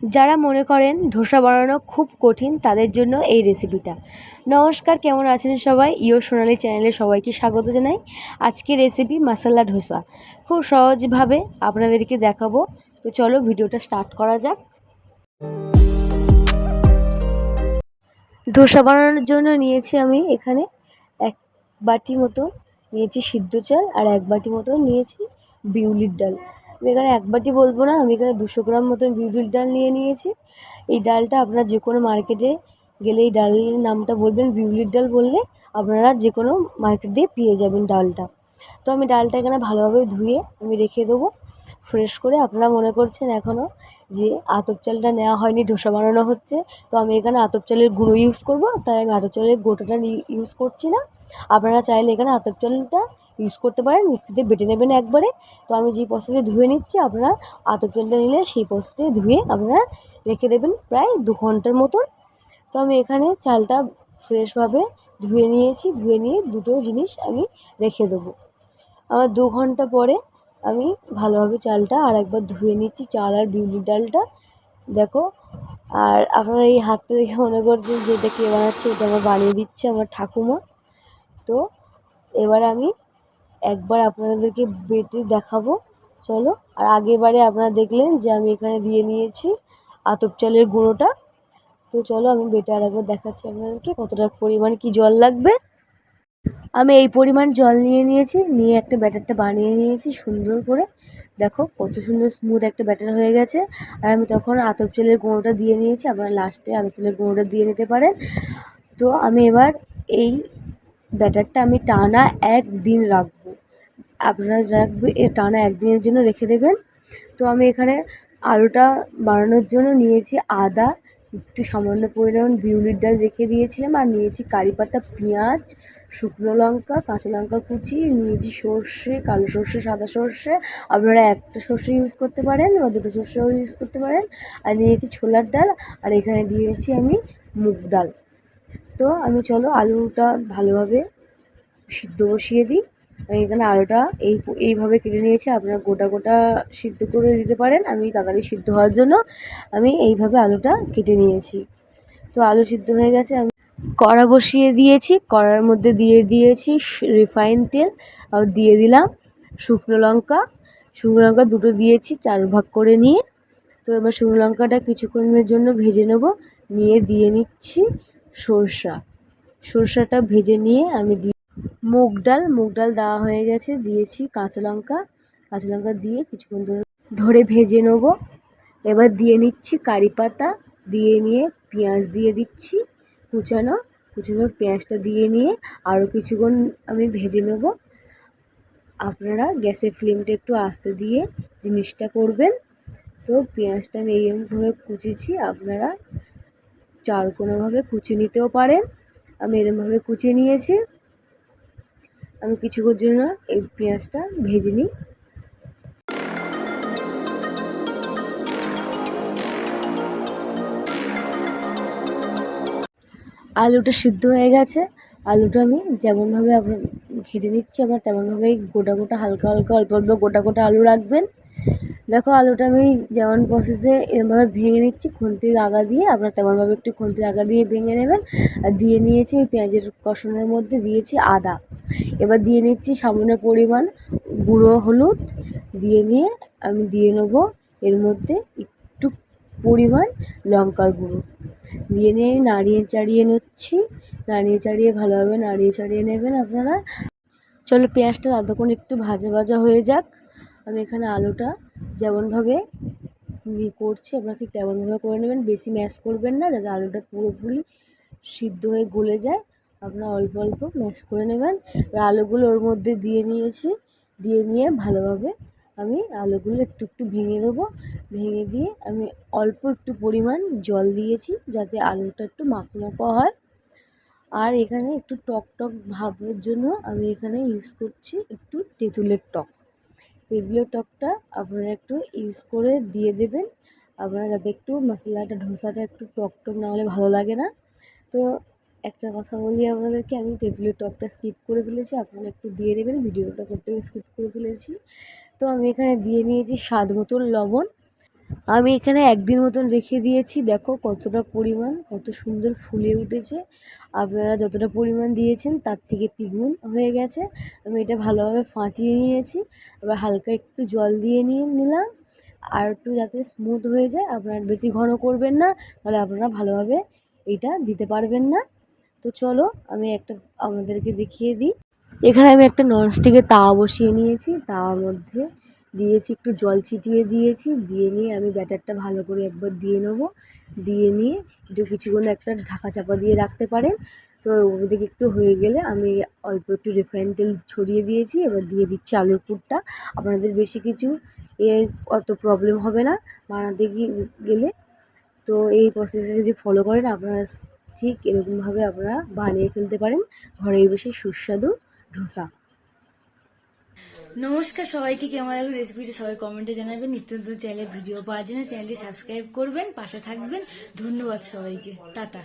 যারা মনে করেন ধোসা বানানো খুব কঠিন, তাদের জন্য এই রেসিপিটা নমস্কার, কেমন আছেন সবাই? ইও সোনালি চ্যানেলে সবাইকে স্বাগত জানাই। আজকে রেসিপি মশলা ধোসা। খুব সহজভাবে আপনাদেরকে দেখাবো। তো চলো ভিডিওটা স্টার্ট করা যাক। ধোসা বানানোর জন্য নিয়েছি আমি এখানে এক বাটি মতো নিয়েছি সিদ্ধ চাল আর এক বাটি মতো নিয়েছি বিউলির ডাল। আমি এখানে এক বাটি বলব না, আমি এখানে দুশো গ্রাম মতন বিউলির ডাল নিয়ে নিয়েছি। এই ডালটা আপনারা যে কোনো মার্কেটে গেলে এই ডালের নামটা বলবেন, বিউলির ডাল বললে আপনারা যে কোনো মার্কেট দিয়ে পেয়ে যাবেন ডালটা। তো আমি ডালটা এখানে ভালোভাবে ধুয়ে আমি রেখে দেবো। ফ্রেশ করে আপনারা মনে করছেন এখনও যে আতপ চালটা নেওয়া হয়নি, ধোসা বানানো হচ্ছে। তো আমি এখানে আতপ চালের গুঁড়ো ইউজ করব, তাই আমি আতপ চালের গোটাটা ইউজ করছি না। আপনারা চাইলে এখানে আতপ চালটা ইউজ করতে পারেন, মিক্সিতে বেটে নেবেন একবারে। তো আমি যেই প্রসেসে ধুয়ে নিচ্ছি, আপনারা আতপ চালটা নিলে সেই প্রসেসে ধুয়ে আপনারা রেখে দেবেন প্রায় দু ঘণ্টার মতন। তো আমি এখানে চালটা ফ্রেশভাবে ধুয়ে নিয়েছি, ধুয়ে নিয়ে দুটো জিনিস আমি রেখে দেবো। আমার দু ঘণ্টা পরে আমি ভালোভাবে চালটা আর একবার ধুয়ে নিচ্ছি, চাল আর বিউলির ডালটা। দেখো, আর আপনারা এই হাতটা দেখে মনে করছেন যে এটা কে বানাচ্ছে, এটা আমার বানিয়ে দিচ্ছে আমার ঠাকুমা। তো এবার আমি একবার আপনাদেরকে বেটে দেখাবো। চলো, আর আগেবারে আপনারা দেখলেন যে আমি এখানে দিয়ে নিয়েছি আতপ চালের গুঁড়োটা। তো চলো, আমি বেটে আর একবার দেখাচ্ছি আপনাদেরকে কতটা পরিমাণ কি জল লাগবে। আমি এই পরিমাণ জল নিয়ে নিয়েছি, নিয়ে একটা ব্যাটারটা বানিয়ে নিয়েছি সুন্দর করে। দেখো, কত সুন্দর স্মুথ একটা ব্যাটার হয়ে গেছে। আর আমি তখন আতপ চালের গুঁড়োটা দিয়ে নিয়েছি, আপনারা লাস্টে আতপ চালের গুঁড়োটা দিয়ে নিতে পারেন। তো আমি এবার এই ব্যাটারটা আমি টানা এক দিন রাখব। আপনারা রাখবে এ টানা একদিনের জন্য রেখে দেবেন। তো আমি এখানে আলুটা বানানোর জন্য নিয়েছি আদা, একটু সামান্য পরিমাণ বিউলির ডাল রেখে দিয়েছিলাম, আর নিয়েছি কারি পাতা, পেঁয়াজ, শুকনো লঙ্কা, কাঁচা লঙ্কা কুচি, নিয়েছি সর্ষে, কালো সর্ষে, সাদা সর্ষে। আপনারা একটা সর্ষে ইউজ করতে পারেন বা দুটো সর্ষেও ইউজ করতে পারেন। আর নিয়েছি ছোলার ডাল, আর এখানে দিয়েছি আমি মুগ ডাল। তো আমি চলো আলুটা ভালোভাবে সিদ্ধ বসিয়ে দিই। আমি এখানে আলুটা এই এইভাবে কেটে নিয়েছি। আপনারা গোটা গোটা সিদ্ধ করে দিতে পারেন। আমি তাড়াতাড়ি সিদ্ধ হওয়ার জন্য আমি এইভাবে আলুটা কেটে নিয়েছি। তো আলু সিদ্ধ হয়ে গেছে। আমি কড়া বসিয়ে দিয়েছি। কড়ার মধ্যে দিয়ে দিয়েছি রিফাইন তেল। আর দিয়ে দিলাম শুকনো লঙ্কা। শুকনো লঙ্কা দুটো দিয়েছি, চার ভাগ করে নিয়ে। তো এবার শুকনো লঙ্কাটা কিছুক্ষণের জন্য ভেজে নেব। নিয়ে দিয়ে নিচ্ছি সরষা। সরষাটা ভেজে নিয়ে আমি দিয়ে মুগ ডাল মুগ ডাল দেওয়া হয়ে গেছে, দিয়েছি কাঁচা লঙ্কা। কাঁচা লঙ্কা দিয়ে কিছুক্ষণ ধরে ধরে ভেজে নেব। এবার দিয়ে নিচ্ছি কারি পাতা, দিয়ে নিয়ে পেঁয়াজ দিয়ে দিচ্ছি কুচানো। কুচানো পেঁয়াজটা দিয়ে নিয়ে আরও কিছুক্ষণ আমি ভেজে নেব। আপনারা গ্যাসের ফ্লেমটা একটু আস্তে দিয়ে জিনিসটা করবেন। তো পেঁয়াজটা আমি এইরকমভাবে কুচিয়েছি আপনারা চার কোনোভাবে কুচিয়ে নিতেও পারেন। আমি এরমভাবে কুচিয়ে নিয়েছি। আমি কিছুক্ষণ জন্য এই পেঁয়াজটা ভেজে নিই। আলুটা সিদ্ধ হয়ে গেছে। আলুটা আমি যেমনভাবে আপনার ঘেটে নিচ্ছি আপনার তেমনভাবেই গোটা গোটা, হালকা হালকা, অল্প অল্প গোটা গোটা আলু রাখবেন। দেখো আলুটা আমি যেমন প্রসেসে এরমভাবে ভেঙে নিচ্ছি, খুন্তির আগা দিয়ে, আপনার তেমনভাবে একটু খুন্তির আগা দিয়ে ভেঙে নেবেন। আর দিয়ে নিয়েছি ওই পেঁয়াজের কষানোর মধ্যে, দিয়েছি আদা। এবার দিয়ে নিচ্ছি সামান্য পরিমাণ গুঁড়ো হলুদ। দিয়ে নিয়ে আমি দিয়ে নেব এর মধ্যে একটু পরিমাণ লঙ্কার গুঁড়ো। দিয়ে নিয়ে নাড়িয়ে চাড়িয়ে নিচ্ছি। নাড়িয়ে চাড়িয়ে ভালোভাবে নাড়িয়ে চাড়িয়ে নেবেন আপনারা। চলো পেঁয়াজটা ততক্ষণ একটু ভাজা ভাজা হয়ে যাক। আমি এখানে আলুটা যেমনভাবে করছি, আপনারা ঠিক তেমনভাবে করে নেবেন। বেশি ম্যাশ করবেন না, যাতে আলুটা পুরোপুরি সিদ্ধ হয়ে গলে যায়। আপনারা অল্প অল্প ম্যাশ করে নেবেন। আর আলুগুলো ওর মধ্যে দিয়ে নিয়েছি। দিয়ে নিয়ে ভালোভাবে আমি আলুগুলো একটু একটু ভেঙে দেবো। ভেঙে দিয়ে আমি অল্প একটু পরিমাণ জল দিয়েছি, যাতে আলুটা একটু মাখো মাখো হয়। আর এখানে একটু টক টক ভাবের জন্য আমি এখানে ইউজ করছি একটু তেঁতুলের টক। তেঁতুলের টকটা আপনারা একটু ইউজ করে দিয়ে দেবেন। আপনারা যাতে একটু মশলাটা, ঢোসাটা একটু টক টক না হলে ভালো লাগে না। তো একটা কথা বলি আপনাদেরকে, আমি তেঁতুলের টকটা স্কিপ করে ফেলেছি, আপনারা একটু দিয়ে দেবেন, ভিডিওটা করতে স্কিপ করে ফেলেছি। তো আমি এখানে দিয়ে নিয়েছি স্বাদ মতন লবণ। আমি এখানে একদিন মতন রেখে দিয়েছি। দেখো কতটা পরিমাণ, কত সুন্দর ফুলে উঠেছে। আপনারা যতটা পরিমাণ দিয়েছেন, তার থেকে তিগুণ হয়ে গেছে। আমি এটা ভালোভাবে ফাটিয়ে নিয়েছি। এবার হালকা একটু জল দিয়ে নিয়ে নিলাম। আর একটু যাতে স্মুথ হয়ে যায়, আপনারা বেশি ঘন করবেন না, তাহলে আপনারা ভালোভাবে এটা দিতে পারবেন না। তো চলো, আমি একটা আমাদেরকে দেখিয়ে দিই। এখানে আমি একটা ননস্টিকের তাওয়া বসিয়ে নিয়েছি। তাওয়ার মধ্যে দিয়েছি, একটু জল ছিটিয়ে দিয়েছি, দিয়ে নিয়ে আমি ব্যাটারটা ভালো করে একবার দিয়ে নেব। দিয়ে নিয়ে একটু কিছুক্ষণ একটা ঢাকা চাপা দিয়ে রাখতে পারেন। তো ওদিকে একটু হয়ে গেলে আমি অল্প একটু রিফাইন তেল ছড়িয়ে দিয়েছি, এবার দিয়ে দিচ্ছি আলুর পুরটা। আপনাদের বেশি কিছু এ অত প্রবলেম হবে না, বানাতে গেলে। তো এই প্রসেসে যদি ফলো করেন, আপনারা ঠিক এরকমভাবে আপনারা বানিয়ে ফেলতে পারেন। ঘরে বসে সুস্বাদু ধোসা। নমস্কার সবাইকে, কেমন লাগল রেসিপিটা সবাই কমেন্টে জানাবেন। নিত্য নতুন চ্যানেলে ভিডিও পাওয়ার জন্য চ্যানেলটি সাবস্ক্রাইব করবেন, পাশে থাকবেন। ধন্যবাদ সবাইকে। টাটা।